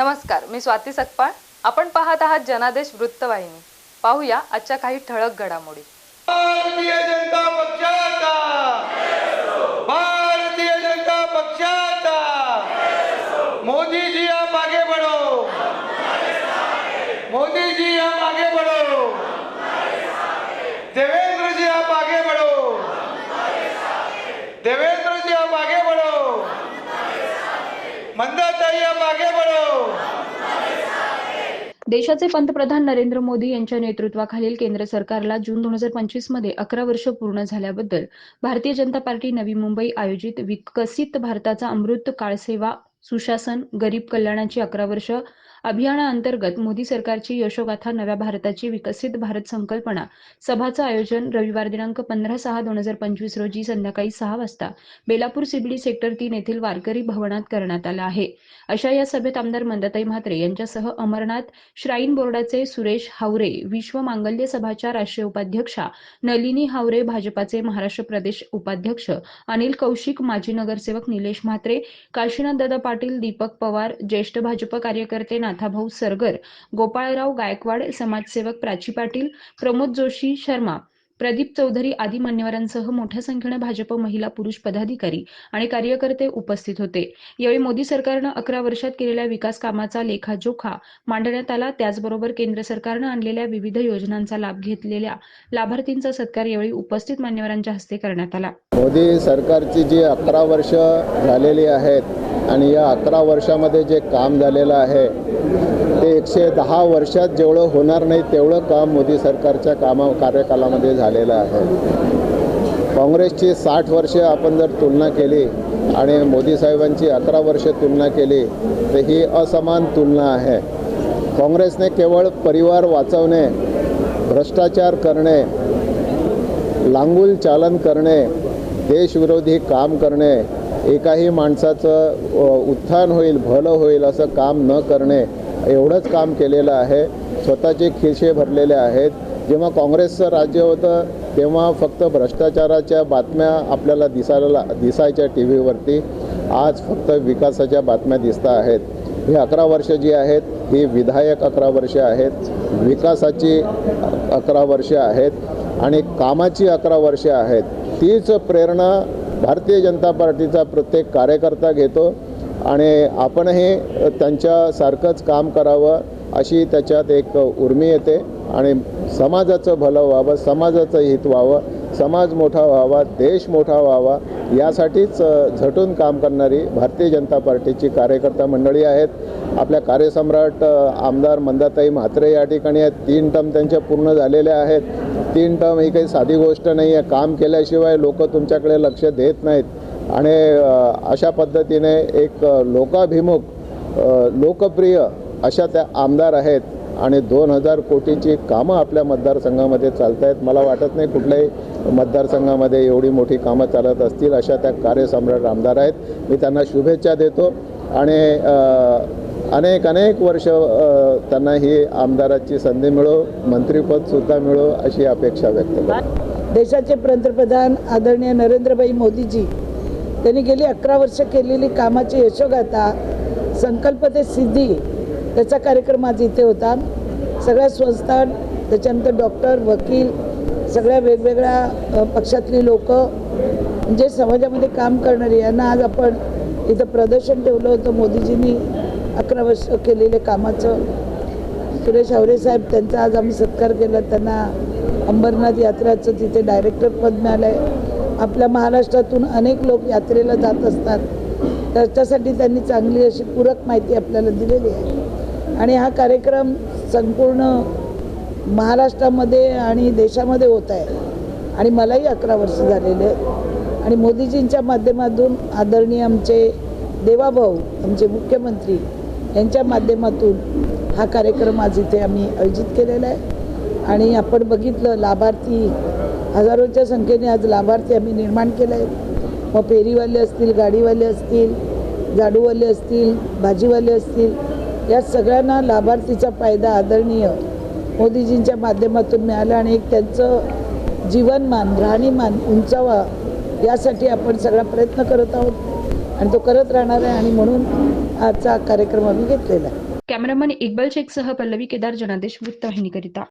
नमस्कार मी स्वाती सकपाळ. आपण पाहत आहात जनादेश वृत्तवाहिनी. पाहूया आजच्या काही ठळक घडामोडी. भारतीय जनता पक्षाचा. भारतीय जनता पक्षाचा. मोदीजी आप आगे बढ़ो मोदी आप आगे बढ़ो देवेंद्र जी आप आगे बढ़ो देवेंद्र जी आप आगे बढ़ो मंदाताई आप आगे बढ़ो देशाचे पंतप्रधान नरेंद्र मोदी यांच्या नेतृत्वाखालील केंद्र सरकारला जून दोन हजार पंचवीसमध्ये अकरा वर्ष पूर्ण झाल्याबद्दल भारतीय जनता पार्टी नवी मुंबई आयोजित विकसित भारताचा अमृत काळसेवा सुशासन गरीब कल्याणाची अकरा वर्ष अभियानाअंतर्गत मोदी सरकारची यशोगाथा नव्या भारताची विकसित भारत संकल्पना. सभाचं आयोजन रविवार दिनांक पंधरा सहा दोन हजार पंचवीस रोजी संध्याकाळी सहा वाजता बेलापूर सिबडी सेक्टर तीन येथील वारकरी भवनात करण्यात आलं आहे. अशा या सभेत आमदार मंदाताई म्हात्रे यांच्यासह अमरनाथ श्राईन बोर्डाचे सुरेश हावरे विश्व मांगल्य सभाच्या राष्ट्रीय उपाध्यक्षा नलिनी हावरे भाजपाचे महाराष्ट्र प्रदेश उपाध्यक्ष अनिल कौशिक माजी नगरसेवक निलेश म्हात्रे काशीनाथ दादा पाटील दीपक पवार ज्येष्ठ भाजप कार्यकर्ते नाथाभाऊ सरगर गोपाळराव गायकवाड समाजसेवक प्राची पाटील प्रमोद जोशी शर्मा प्रदीप चौधरी आदी मान्यवरांसह मोठ्या संख्येनं भाजप महिला पुरुष पदाधिकारी आणि कार्यकर्ते उपस्थित होते. यावेळी मोदी सरकारनं अकरा वर्षात केलेल्या विकास कामाचा लेखाजोखा मांडण्यात आला. त्याचबरोबर केंद्र सरकारनं आणलेल्या विविध योजनांचा लाभ घेतलेल्या लाभार्थींचा सत्कार यावेळी उपस्थित मान्यवरांच्या हस्ते करण्यात आला. मोदी सरकारची जी अकरा वर्ष झालेली आहेत आणि या अकरा वर्षामध्ये जे काम झालेलं आहे ते एकशे दहा वर्षात जेवढं होणार नाही तेवढं काम मोदी सरकारच्या कामा कार्यकालामध्ये झालेलं आहे. काँग्रेसची साठ वर्षे आपण जर तुलना केली आणि मोदी साहेबांची अकरा वर्ष तुलना केली तर ही असमान तुलना आहे. काँग्रेसने केवळ परिवार वाचवणे भ्रष्टाचार करणे लांगूल चालन करणे देशविरोधी काम करणे एकाही माणसाचं उत्थान होईल भलं होईल असं काम न करणे एवढंच काम केलेलं आहे. स्वतःचे खिसे भरलेले आहेत. जेव्हा काँग्रेसचं राज्य होतं तेव्हा फक्त भ्रष्टाचाराच्या बातम्या आपल्याला दिसायला दिसायच्या टी व्हीवरती आज फक्त विकासाच्या बातम्या दिसत आहेत. ही अकरा वर्ष जी आहेत ही विधायक अकरा वर्ष आहेत. विकासाची अकरा वर्ष आहेत आणि कामाची अकरा वर्ष आहेत. तीच प्रेरणा भारतीय जनता पार्टीचा प्रत्येक कार्यकर्ता घेतो. आणि आपणही त्यांच्यासारखंच काम करावं अशी त्याच्यात एक उर्मी येते. आणि समाजाचं भलं व्हावं समाजाचं हित व्हावं समाज मोठा व्हावा देश मोठा व्हावा यासाठीच झटून काम करणारी भारतीय जनता पार्टीची कार्यकर्ता मंडळी आहेत. आपल्या कार्यसम्राट आमदार मंदाताई म्हात्रे या ठिकाणी आहेत. तीन टर्म त्यांच्या पूर्ण झालेल्या आहेत. तीन टर्म ही काही साधी गोष्ट नाही आहे काम केल्याशिवाय लोक तुमच्याकडे लक्ष देत नाहीत. आणि अशा पद्धतीने एक लोकाभिमुख लोकप्रिय अशा त्या आमदार आहेत आणि दोन हजार कोटीची कामं आपल्या मतदारसंघामध्ये चालत आहेत मला वाटत नाही कुठल्याही मतदारसंघामध्ये एवढी मोठी कामं चालत असतील अशा त्या कार्यसम्राट आमदार आहेत. मी त्यांना शुभेच्छा देतो आणि अनेक अनेक वर्ष त्यांना ही आमदाराची संधी मिळो मंत्रिपदसुद्धा मिळो अशी अपेक्षा व्यक्त करतो. देशाचे पंतप्रधान आदरणीय नरेंद्रभाई मोदीजी त्यांनी गेली अकरा वर्ष केलेली कामाची यशोगाथा संकल्प ते सिद्धी त्याचा कार्यक्रम आज इथे होता. सगळ्या संस्था त्याच्यानंतर डॉक्टर वकील सगळ्या वेगवेगळ्या पक्षातली लोक जे समाजामध्ये काम करणारी यांना आज आपण इथं प्रदर्शन ठेवलं होतं. मोदीजींनी अकरा वर्ष केलेल्या कामाचं. सुरेश आवरे साहेब त्यांचा आज आम्ही सत्कार केला. त्यांना अंबरनाथ यात्राचं तिथे डायरेक्टर पद मिळालं आहे आपल्या महाराष्ट्रातून अनेक लोक यात्रेला जात असतात. त्याच्यासाठी त्यांनी चांगली अशी पूरक माहिती आपल्याला दिलेली आहे. आणि हा कार्यक्रम संपूर्ण महाराष्ट्रामध्ये आणि देशामध्ये होत आहे. आणि मलाही अकरा वर्ष झालेले आहेत. आणि मोदीजींच्या माध्यमातून आदरणीय आमचे देवाभाऊ आमचे मुख्यमंत्री यांच्या माध्यमातून हा कार्यक्रम आज इथे आम्ही आयोजित केलेला आहे. आणि आपण बघितलं लाभार्थी हजारोच्या संख्येने आज लाभार्थी आम्ही निर्माण केले आहेत मग पेरीवाले असतील गाडीवाले असतील झाडूवाले असतील भाजीवाले असतील या सगळ्यांना लाभार्थीचा फायदा आदरणीय मोदीजींच्या माध्यमातून मिळाला आणि एक त्यांचं जीवनमान राहणीमान उंचावा यासाठी आपण सगळा प्रयत्न करत आहोत. आणि तो करत राहणार आहे आणि म्हणून आजचा कार्यक्रम आम्ही घेतलेला आहे. कॅमेरामन इक्बल शेखसह पल्लवी केदार जनादेश वृत्तवाहिनीकरिता